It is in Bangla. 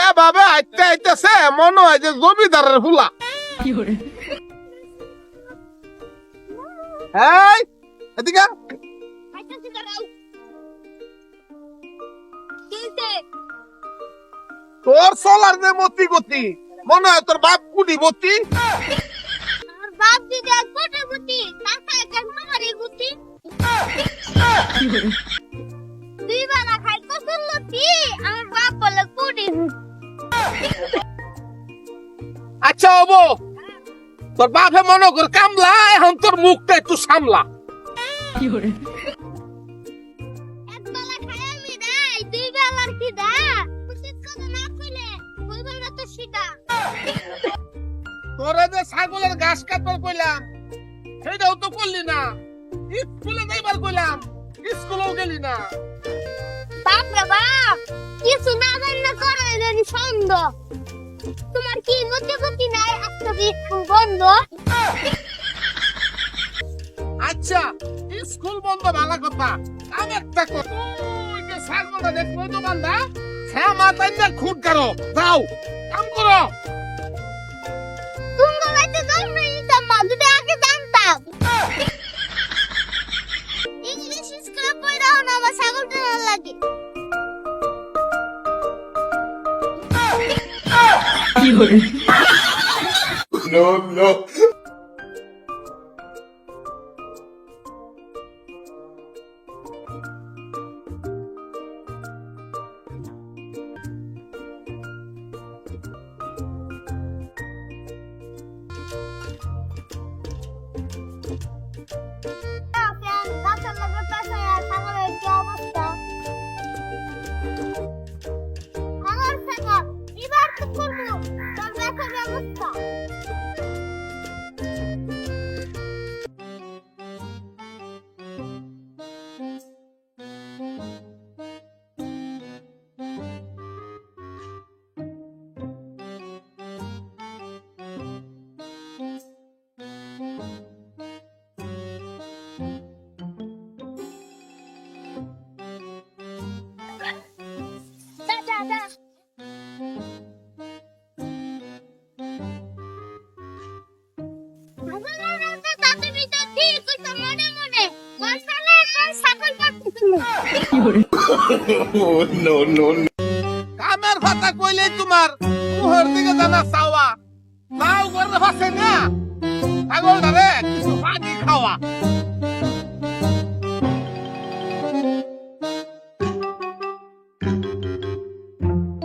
এ বাবা আইতে আইতেছে মনে হয় যে জমিদারের ফুলা। এই এদিকে। তোর সোলার যে মতি গতি মনে হয় তোর বাপ কুড়ি মতি বাপ দিদি কোটি গুটি কাকা এক এক গুটি দুই বেলা খাই কসুর লতি আমার বাপ বলে কুড়ি আচ্ছা হব তোর বাপে মনে কর কামলা এখন তোর মুখটা একটু সামলা। এক বেলা খাই আমি দেই দুই বেলার কি দা উচিত কথা না কইলে বলবেন না তো সেটা। তোরে যে ছাগলের ঘাস কাটবার কইলাম সেটাও তো করলি না। স্কুলে যাইবার কইলাম স্কুলেও গেলি না। বাপ রে বাপ কিছু না জানি করে জানি ছন্দ তোমার কি মধ্যে গতি নাই আজকে স্কুল বন্ধ? আচ্ছা স্কুল বন্ধ ভালো কথা? আমি একটা কথা। ওই যে ছাগলটা দেখব দোকানটা হ্যাঁ মাথায় না খুঁট কারও যাও কাম করো। তুমি যদি আগে জানতাম। ইংলিশ স্কুলে পড়ে না আমার ছাগল টানা লাগে No, no. 上。কামের কথা কইলে তোমার মুহর দিকে জানা চাওয়া। তাও করে ফাসে না? ছাগল রে কিছু পানি খাওয়া।